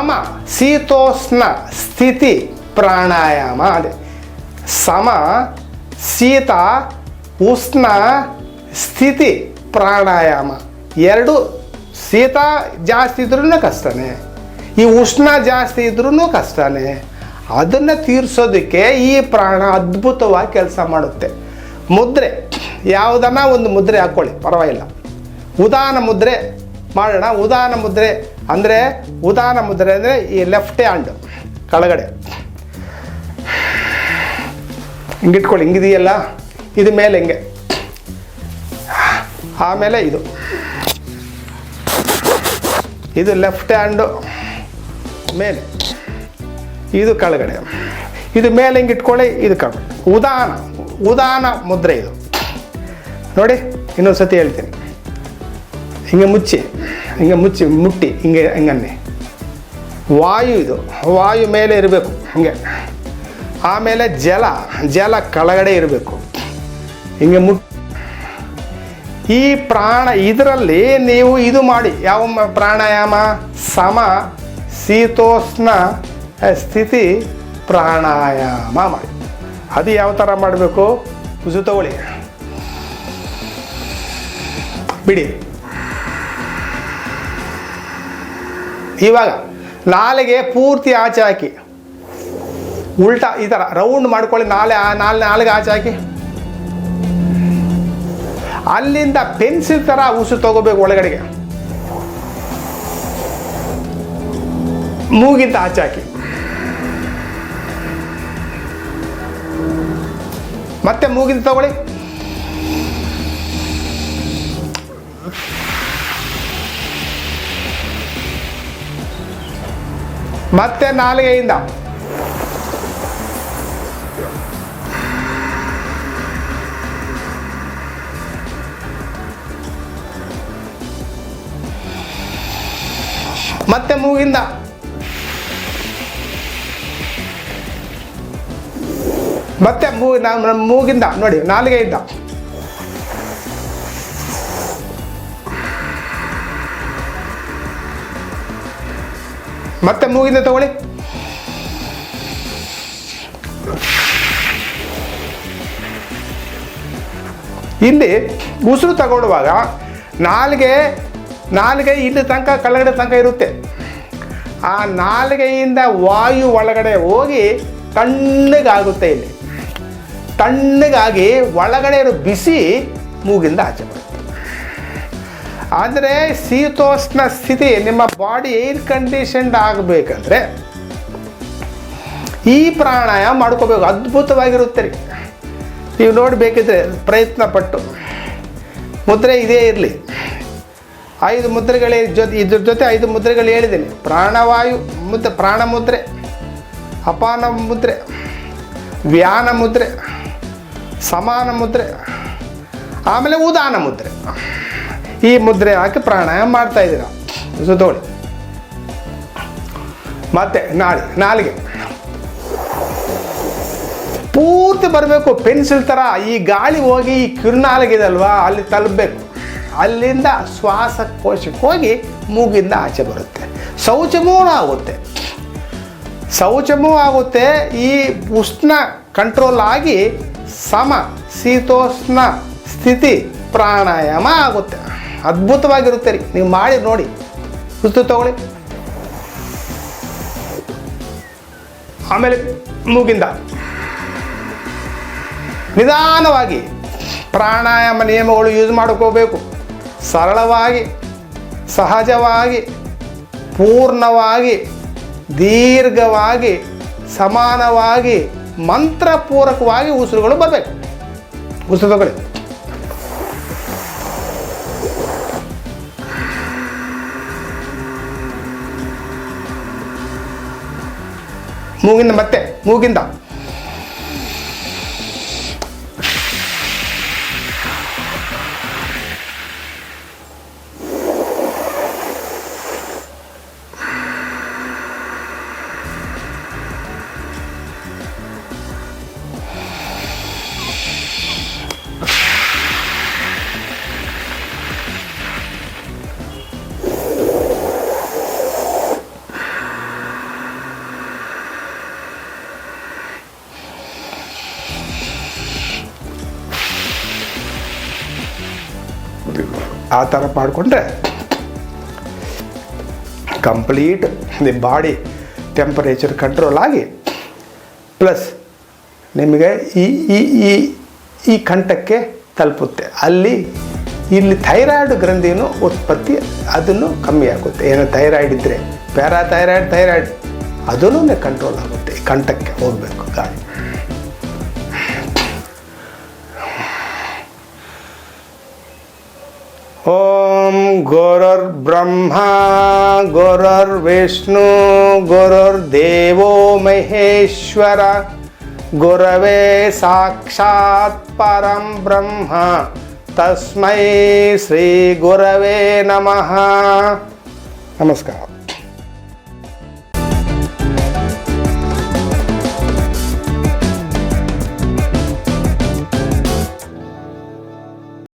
ಸಮ ಶೀತೋಷ್ಣ ಸ್ಥಿತಿ ಪ್ರಾಣಾಯಾಮ ಅದೇ. ಸಮ ಶೀತ ಉಷ್ಣ ಸ್ಥಿತಿ ಪ್ರಾಣಾಯಾಮ. ಎರಡು ಶೀತ ಜಾಸ್ತಿ ಇದ್ರೂ ಕಷ್ಟನೇ. ಈ ಉಷ್ಣ ಜಾಸ್ತಿ ಇದ್ರೂ ಕಷ್ಟನೇ. ಅದನ್ನು ತೀರಿಸೋದಕ್ಕೆ ಈ ಪ್ರಾಣ ಅದ್ಭುತವಾಗಿ ಕೆಲಸ ಮಾಡುತ್ತೆ. ಮುದ್ರೆ ಯಾವುದನ್ನ ಒಂದು ಮುದ್ರೆ ಹಾಕ್ಕೊಳ್ಳಿ ಪರವಾಗಿಲ್ಲ. ಉದಾನ ಮುದ್ರೆ ಮಾಡೋಣ. ಉದಾನ ಮುದ್ರೆ ಅಂದರೆ ಉದಾನ ಮುದ್ರೆ ಅಂದರೆ ಈ ಲೆಫ್ಟ್ ಹ್ಯಾಂಡ್ ಕೆಳಗಡೆ. ಹಿಂಗಿಟ್ಕೊಳ್ಳಿ, ಹಿಂಗಿದೆಯಲ್ಲ? ಇದು ಮೇಲೆ ಹಿಂಗೆ. ಆಮೇಲೆ ಇದು. ಇದು ಲೆಫ್ಟ್ ಹ್ಯಾಂಡು ಮೇಲೆ. ಇದು ಕೆಳಗಡೆ. ಇದು ಮೇಲೆ ಹಿಂಗೆ ಇಟ್ಕೊಳ್ಳಿ, ಇದು ಕೆಳಗಡೆ. ಉದಾನ ಉದಾನ ಮುದ್ರೆ ಇದು. ನೋಡಿ ಇನ್ನೊಂದು ಸತಿ ಹೇಳ್ತೀನಿ. ಹಿಂಗೆ ಮುಚ್ಚಿ ಹಿಂಗೆ ಮುಚ್ಚಿ, ಮುಟ್ಟಿ, ಹಿಂಗೆ ಹಿಂಗನ್ನಿ. ವಾಯು ಇದು, ವಾಯು ಮೇಲೆ ಇರಬೇಕು, ಹಿಂಗೆ. ಆಮೇಲೆ ಜಲ ಜಲ ಕೆಳಗಡೆ ಇರಬೇಕು. ಹಿಂಗೆ ಮುಟ್, ಈ ಪ್ರಾಣ ಇದರಲ್ಲಿ ನೀವು ಇದು ಮಾಡಿ, ಯಾವ ಪ್ರಾಣಾಯಾಮ? ಸಮ, ಶೀತೋಷ್ಣ, ಸ್ಥಿತಿ, ಪ್ರಾಣಾಯಾಮ ಮಾಡಿ. ಅದು ಯಾವ ಥರ ಮಾಡಬೇಕು? ಉಸು ತಗೊಳ್ಳಿ ಬಿಡಿ. ಇವಾಗ ನಾಲೆಗೆ ಪೂರ್ತಿ ಆಚೆ ಹಾಕಿ. ಉಲ್ಟಾ ಈ ಥರ ರೌಂಡ್ ಮಾಡ್ಕೊಳ್ಳಿ, ನಾಲೆ, ಆ ನಾಲ್ಗೆ ಆಚೆ ಹಾಕಿ. ಅಲ್ಲಿಂದ ಪೆನ್ಸಿಲ್ ಥರ ಉಸು ತಗೋಬೇಕು ಒಳಗಡೆಗೆ. ಮೂಗಿಂದ ಆಚೆ ಹಾಕಿ. ಮತ್ತೆ ಮೂಗಿಂದ ತಗೊಳ್ಳಿ. ಮತ್ತೆ ನಾಲಿಗೆಯಿಂದ. ಮತ್ತೆ ಮೂಗಿಂದ. ಮತ್ತೆ ಮೂಗಿಂದ ನೋಡಿ ನಾಲಿಗೆಯಿಂದ. ಮತ್ತೆ ಮೂಗಿಂದ ತಗೊಳ್ಳಿ. ಇಲ್ಲಿ ಉಸಿರು ತಗೊಳ್ಳುವಾಗ ನಾಲ್ಗೆ ನಾಲ್ಗೆ ಇಲ್ಲಿ ತನಕ ಕೆಳಗಡೆ ತನಕ ಇರುತ್ತೆ. ಆ ನಾಲ್ಗೆಯಿಂದ ವಾಯು ಒಳಗಡೆ ಹೋಗಿ ತಣ್ಣಗಾಗುತ್ತೆ ಇಲ್ಲಿ. ತಣ್ಣಗಾಗಿ ಒಳಗಡೆ ಇರೋ ಬಿಸಿ ಮೂಗಿಂದ ಆಚೆ ಬರುತ್ತೆ. ಆದರೆ ಶೀತೋಷ್ಣ ಸ್ಥಿತಿ ನಿಮ್ಮ ಬಾಡಿ ಏರ್ ಕಂಡೀಷನ್ಡ್ ಆಗಬೇಕಂದ್ರೆ ಈ ಪ್ರಾಣಾಯಾಮ ಮಾಡ್ಕೋಬೇಕು. ಅದ್ಭುತವಾಗಿರುತ್ತೆ ರೀ. ನೀವು ನೋಡಬೇಕಿದ್ರೆ ಪ್ರಯತ್ನ ಪಟ್ಟು ಮುದ್ರೆ ಇದೇ ಇರಲಿ. ಐದು ಮುದ್ರೆಗಳೇ ಜೊತೆ ಇದ್ರ ಜೊತೆ ಐದು ಮುದ್ರೆಗಳು ಹೇಳಿದ್ದೀನಿ. ಪ್ರಾಣವಾಯು ಮುದ್ರೆ, ಪ್ರಾಣ ಮುದ್ರೆ, ಅಪಾನ ಮುದ್ರೆ, ವ್ಯಾನ ಮುದ್ರೆ, ಸಮಾನ ಮುದ್ರೆ, ಆಮೇಲೆ ಉದಾನ ಮುದ್ರೆ. ಈ ಮುದ್ರೆ ಹಾಕಿ ಪ್ರಾಣಾಯಾಮ ಮಾಡ್ತಾ ಇದ್ದೀರ. ಸೊ ತಗೊಳ್ಳಿ ಮತ್ತೆ ನಾಳೆ ನಾಲಿಗೆ ಪೂರ್ತಿ ಬರಬೇಕು, ಪೆನ್ಸಿಲ್ ಥರ ಈ ಗಾಳಿ ಹೋಗಿ ಈ ಕಿರುನಾಲಿಗೆದಲ್ವಾ ಅಲ್ಲಿ ತಲುಪಬೇಕು ಅಲ್ಲಿಂದ ಶ್ವಾಸಕೋಶಕ್ಕೆ ಹೋಗಿ ಮೂಗಿಂದ ಆಚೆ ಬರುತ್ತೆ. ಶೌಚಮೂ ಆಗುತ್ತೆ. ಶೌಚಮೂ ಆಗುತ್ತೆ, ಈ ಉಷ್ಣ ಕಂಟ್ರೋಲ್ ಆಗಿ ಸಮ, ಶೀತೋಷ್ಣ ಸ್ಥಿತಿ ಪ್ರಾಣಾಯಾಮ ಆಗುತ್ತೆ. ಅದ್ಭುತವಾಗಿರುತ್ತೆ ರೀ. ನೀವು ಮಾಡಿ ನೋಡಿ. ಸುಸ್ತು ತಗೊಳ್ಳಿ. ಆಮೇಲೆ ಮೂಗಿಂದ. ನಿಧಾನವಾಗಿ ಪ್ರಾಣಾಯಾಮ ನಿಯಮಗಳು ಯೂಸ್ ಮಾಡ್ಕೋಬೇಕು. ಸರಳವಾಗಿ, ಸಹಜವಾಗಿ, ಪೂರ್ಣವಾಗಿ, ದೀರ್ಘವಾಗಿ, ಸಮಾನವಾಗಿ, ಮಂತ್ರಪೂರಕವಾಗಿ ಉಸಿರುಗಳು ಬರಬೇಕು. ಉಸಿರು ತಗೊಳ್ಳಿ. ಮೂಗಿಂದ ಮತ್ತೆ ಮೂಗಿಂದ. ಆ ಥರ ಮಾಡಿಕೊಂಡ್ರೆ ಕಂಪ್ಲೀಟ್ ನಿಮ್ಮ ಬಾಡಿ ಟೆಂಪರೇಚರ್ ಕಂಟ್ರೋಲ್ ಆಗಿ ಪ್ಲಸ್ ನಿಮಗೆ ಈ ಈ ಈ ಈ ಕಂಠಕ್ಕೆ ತಲುಪುತ್ತೆ. ಅಲ್ಲಿ, ಇಲ್ಲಿ ಥೈರಾಯ್ಡ್ ಗ್ರಂಥಿನೂ ಉತ್ಪತ್ತಿ ಅದನ್ನು ಕಮ್ಮಿ ಆಗುತ್ತೆ. ಏನು ಥೈರಾಯ್ಡ್ ಇದ್ದರೆ ಪ್ಯಾರಾ ಥೈರಾಯ್ಡ್ ಥೈರಾಯ್ಡ್ ಅದನ್ನು ಕಂಟ್ರೋಲ್ ಆಗುತ್ತೆ ಕಂಠಕ್ಕೆ ಹೋಗಬೇಕು ಗಾಳಿ. ॐ विष्णु गुरुर्विष्णु गुरुर्देवो महेश्वर। गुरवे साक्षात् परम ब्रह्म तस्मै श्रीगुरवे नमः। नमस्कार।